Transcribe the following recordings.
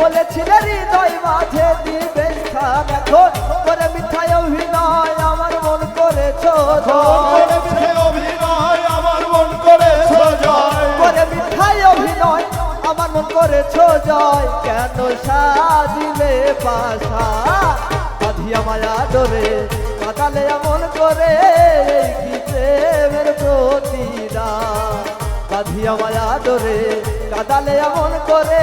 বলেছিলে হৃদয় মাঝে দিবে স্থান এখন। করে মিঠাই অভিনয় আমার মন করেছ অভিনয় আমার মন করে জয়। করে মিঠাই অভিনয় আমার মন করেছ জয়। কেন সাজিলে পাশা? বাঁধিয়া মায়া ডরে কাটালে এমন করে কি প্রেমের প্রতিদান? বাঁধিয়া মায়া ডরে কাটালে এমন করে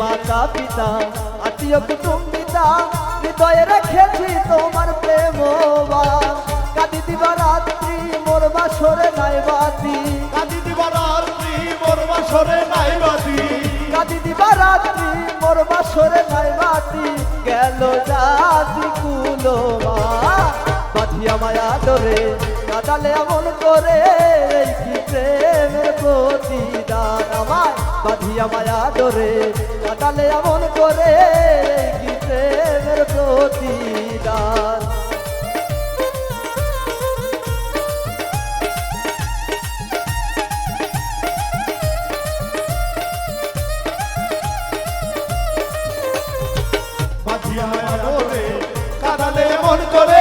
মাতা পিতা আত্মীয় কুটুম্বিতা হৃদয়ে রেখেছি তোমার প্রেম কাঁদি দিবা রাত্রি মোর বাসরে নাই বাতি। কাঁদি দিবারাত্রি মোর বাসরে নাই বাতি। কাঁদি দিবা রাত্রি মোর বাসরে নাই মাটি গেল জাতি কুলোমা বাঁধিয়া মায়া ডরে কাটালে এমন করে কি প্রেমের প্রতিদান আমায় বাঁধিয়া মায়া ডরে কাটালে এমন করে কি প্রেমের প্রতিদান। ধরে মন করে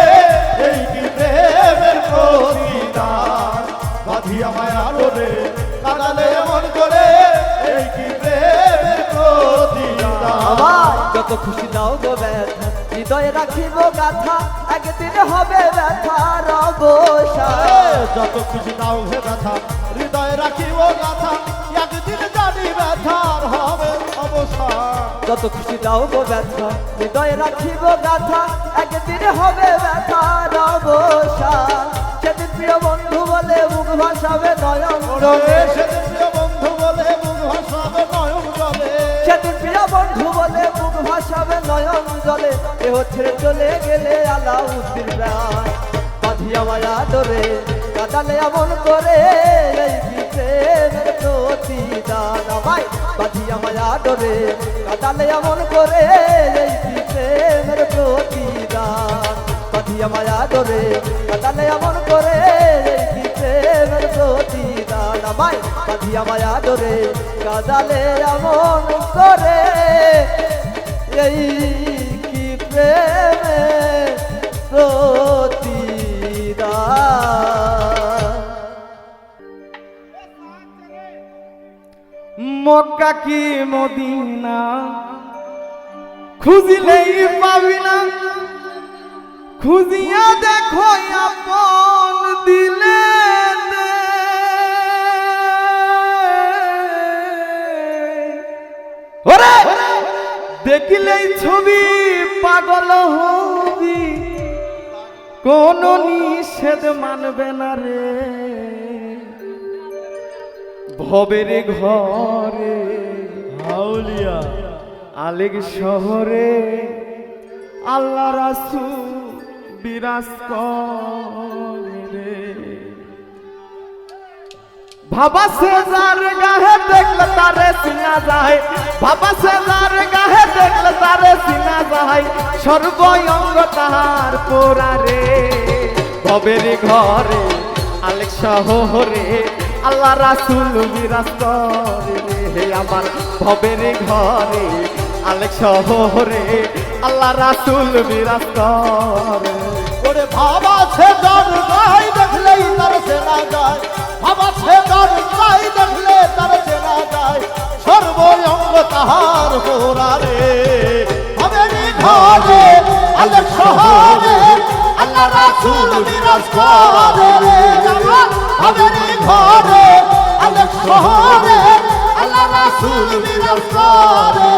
যত খুশি দাও গো ব্যথা। হৃদয়ে রাখিব গাথা একদিন হবে ব্যথার অবসান যত খুশি দাও হে ব্যথা হৃদয়ে রাখিব গাথা একদিন জানি ব্যথার হবে অবসান যত খুশি দাও গো ব্যথা হৃদয়ে রাখিব গাথা একদিন হবে ব্যথার অবসান সেদিন প্রিয় বন্ধু বলে মুখ ভাসাবে নয়ন রবে জলে সেদিন নয়ন জলে এ ছেড়ে চলে গেলে আলাউদ্দিন প্রাণ। বাঁধিয়া মায়া ডরে কাটালে এমন করে, এই প্রেমের প্রতিদান আমায়। বাঁধিয়া মায়া ডরে কাটালে এমন করে, এই প্রেমের প্রতিদান। বাঁধিয়া মায়া ডরে কাটালে এমন করে, এই প্রেমের প্রতিদান আমায়। বাঁধিয়া মায়া ডরে কাদালে এমন করে এই কি প্রেমের প্রতিদান? মক্কা কি মদিনা? খুঁজিলেই পাবি না। খুঁজিয়া দেখো আপন দিলে। দেখিলেই ছবি পাগল হবি। কোন নিষেধ মানবে না রে। ভবের ঘরে হাউলিয়া। আলেক শহরে আল্লাহ রাসু বিরাজ করে। বাবা সে যার গাহে দেখলে তারে সিনা যায়। বাবা সে যার গাহে দেখলে তারে সিনা যায়। সর্বঙ্গ তাহার পোড়ারে। ভবের ঘরে, আলেক শহরে, আল্লাহ রাসুল রে। হে আমার ভবের ঘরে, আলেক শহরে, আল্লাহ রাসুল বিরাজ করে ওরে ভাবা সে যার রাসূল বিরাজ করে রে হবেনি ঘরে আলেক শহরে আল্লাহ রাসূল বিরাজ করে